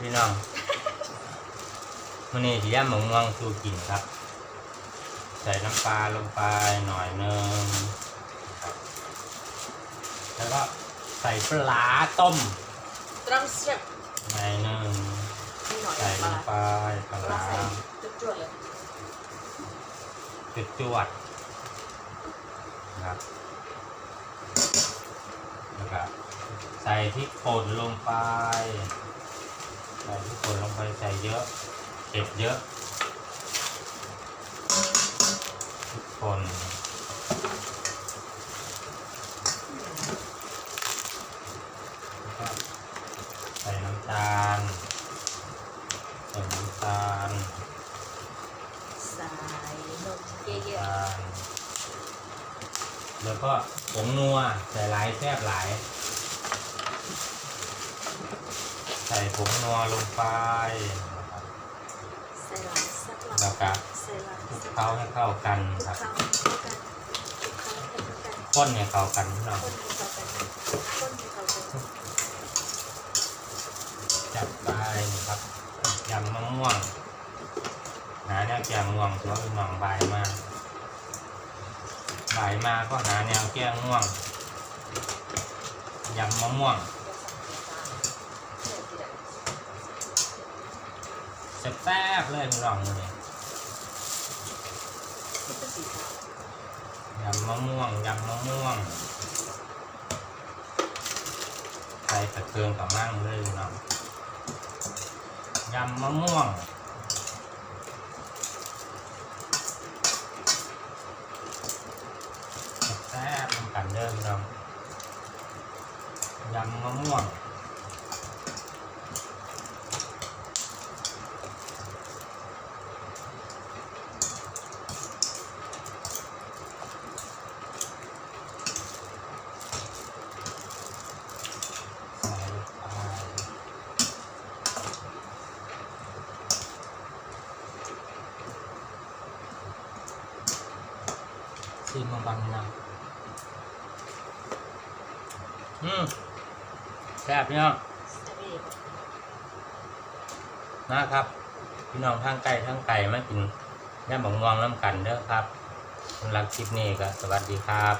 พี่น้องมันนี่ที่ย่ำหมงม่วงสูกินครับ ใส่น้ำปลาลงไปหน่อยนึงครับแล้วก็ใส่ปลาต้มตรัมสเต็ปหน่อยนึงนี่หน่อยใส่ลมางไปปลาปลาร้าใส่จุดๆเลยจุดจวดนะครับแล้วก็ใส่พริกป่นลงไปใส่พริกป่ นลงไปใส่เยอะเก็บเยอะพริกป่นใส่น้ำตาลใส่น้ำตาลใส่นมเยอะตาลแล้วก็ผงนัวใส่หลายแซ่บหลาย ใส่ผงนัวลงไปนะครับๆใส่หลายสักหน่อยแล้วก็ใส่หลายคลุกสักเคล้าให้เข้ากันทุกครับครั้งเข้ากันทุกครั้งให้เข้ากันข้นให้เข้ากันพี่น้องคนให้เข้ากันคนให้เข้ากันจับไปครับยำมะม่วงหาแนวแกงง่วงตัวพี่น้องบายมาบ่ายมาก็หาแนวแก้ง่วงยำมะม่วง แซ่บๆเลยพี่น้องเลยยำมะม่วงยำมะม่วงใส่ตะเกียงกับมั่งเลยเนาะยำมะม่วงแซ่บกันเดิมเนาะยำมะม่วง คืนมาบังนะอืมแซ่บพี่น้องนะครับ พี่น้องทางไก่ทางไก่มากินย่าบังม่วงน้ำกันเด้อครับสำหรับคลิปนี้ก็สวัสดีครับ